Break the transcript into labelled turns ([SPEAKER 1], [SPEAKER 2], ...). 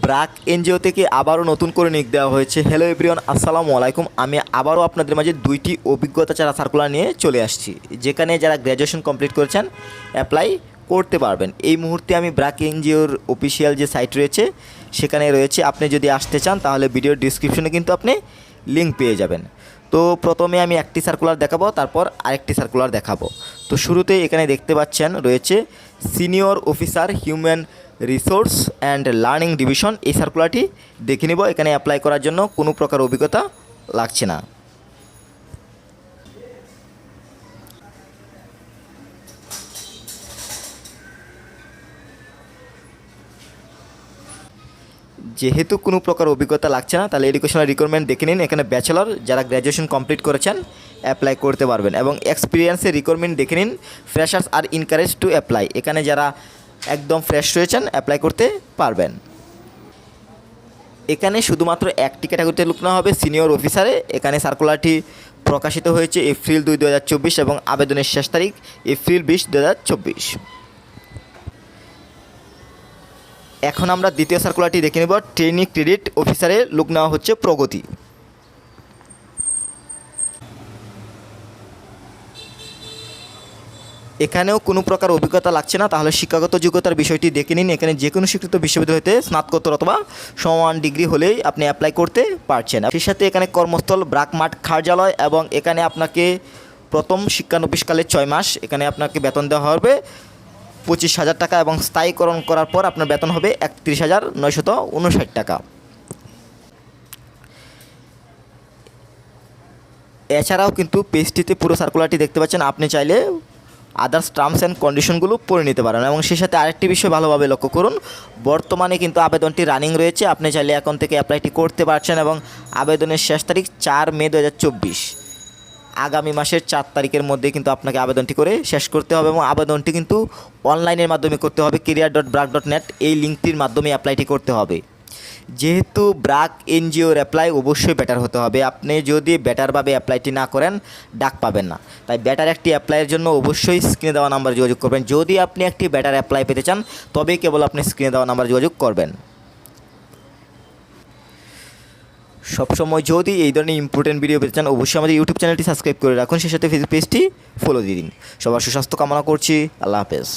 [SPEAKER 1] BRAC NGO থেকে আবারও নতুন করে নিক দেওয়া হয়েছে। হ্যালো এভরিওয়ান আসসালামু আলাইকুম। আমি আবারও আপনাদের মাঝে দুইটি অভিজ্ঞতা ছাড়া সার্কুলার নিয়ে চলে আসছি, যেখানে যারা গ্র্যাজুয়েশন কমপ্লিট করেছেন অ্যাপ্লাই করতে পারবেন। এই মুহূর্তে আমি ব্রাক এনজিওর অফিসিয়াল যে সাইট রয়েছে, সেখানে রয়েছে। আপনি যদি আসতে চান, তাহলে ভিডিওর ডিসক্রিপশনে কিন্তু আপনি লিঙ্ক পেয়ে যাবেন। তো প্রথমে আমি একটি সার্কুলার দেখাবো, তারপর আরেকটি সার্কুলার দেখাবো। তো শুরুতে এখানে দেখতে পাচ্ছেন, রয়েছে senior officer human resource and learning division এই সার্কুলারটি দেখে নিব। এখানে অ্যাপ্লাই করার জন্য কোনো প্রকার অভিজ্ঞতা লাগছে না। যেহেতু কোনো প্রকার অভিজ্ঞতা লাগছে না, তাহলে এডুকেশনাল রিকোয়ারমেন্ট দেখে নিন। এখানে ব্যাচেলর যারা গ্র্যাজুয়েশন কমপ্লিট করেছেন অ্যাপ্লাই করতে পারবেন। এবং এক্সপিরিয়েন্সের রিকোয়ারমেন্ট দেখে নিন। Freshers are encourage to apply এখানে যারা একদম ফ্রেশ রয়েছেন অ্যাপ্লাই করতে পারবেন। এখানে শুধুমাত্র একটি ক্যাটাগরিতে লোক নেওয়া হবে সিনিয়র অফিসারে এখানে সার্কুলারটি প্রকাশিত হয়েছে এপ্রিল দুই দু এবং আবেদনের শেষ তারিখ এপ্রিল বিশ দু এখন আমরা দ্বিতীয় সার্কুলারটি দেখে নেব। ট্রেনিং ক্রেডিট অফিসারে লোক নেওয়া হচ্ছে প্রগতি। এখানেও কোনো প্রকার অভিজ্ঞতা লাগছে না। তাহলে শিক্ষাগত যোগ্যতার বিষয়টি দেখে নিন। এখানে যে কোনো স্বীকৃত বিশ্ববিদ্যালয় হতে স্নাতকোত্তর অথবা সমান ডিগ্রি হলেই আপনি অ্যাপ্লাই করতে পারছেন। সেই সাথে এখানে কর্মস্থল ব্রাকমাঠ কার্যালয় এবং এখানে আপনাকে প্রথম শিক্ষানবিশকালে ছয় মাস এখানে আপনাকে বেতন দেওয়া হবে পঁচিশ হাজার টাকা এবং স্থায়ীকরণ করার পর আপনার বেতন হবে একত্রিশ হাজার নয়শত উনষাট টাকা। এছাড়াও কিন্তু পেজটিতে পুরো সার্কুলারটি দেখতে পাচ্ছেন। আপনি চাইলে আদার্স টার্মস অ্যান্ড কন্ডিশনগুলো পড়ে নিতে পারেন এবং সেই সাথে আরেকটি বিষয় ভালোভাবে লক্ষ্য করুন। বর্তমানে কিন্তু আবেদনটি রানিং রয়েছে। আপনি চাইলে এখন থেকে অ্যাপ্লাইটি করতে পারছেন এবং আবেদনের শেষ তারিখ চার মে দু হাজার চব্বিশ। আগামী মাসের চার তারিখের মধ্যে কিন্তু আপনাকে আবেদনটি করে শেষ করতে হবে এবং আবেদনটি কিন্তু অনলাইনের মাধ্যমে করতে হবে। Career dot BRAC dot net এই লিঙ্কটির মাধ্যমে অ্যাপ্লাইটি করতে হবে। যেহেতু ব্রাক এনজিওর অ্যাপ্লাই অবশ্যই বেটার হতে হবে। আপনি যদি বেটারভাবে অ্যাপ্লাইটি না করেন, ডাক পাবেন না। তাই বেটার একটি অ্যাপ্লাইয়ের জন্য অবশ্যই স্ক্রিনে দেওয়া নাম্বার যোগাযোগ করবেন। যদি আপনি একটি বেটার অ্যাপ্লাই পেতে চান, তবেই কেবল আপনি স্ক্রিনে দেওয়া নাম্বার যোগাযোগ করবেন। সবসময় যদি এই ধরনের ইম্পর্টেন্ট ভিডিও পেতে চান, অবশ্যই আমাদের ইউটিউব চ্যানেলটি সাবস্ক্রাইব করে রাখুন। সেই সাথে ফেসবুক পেজটি ফলো দিয়ে দিন। সবার সুস্বাস্থ্য কামনা করছি। আল্লাহ হাফেজ।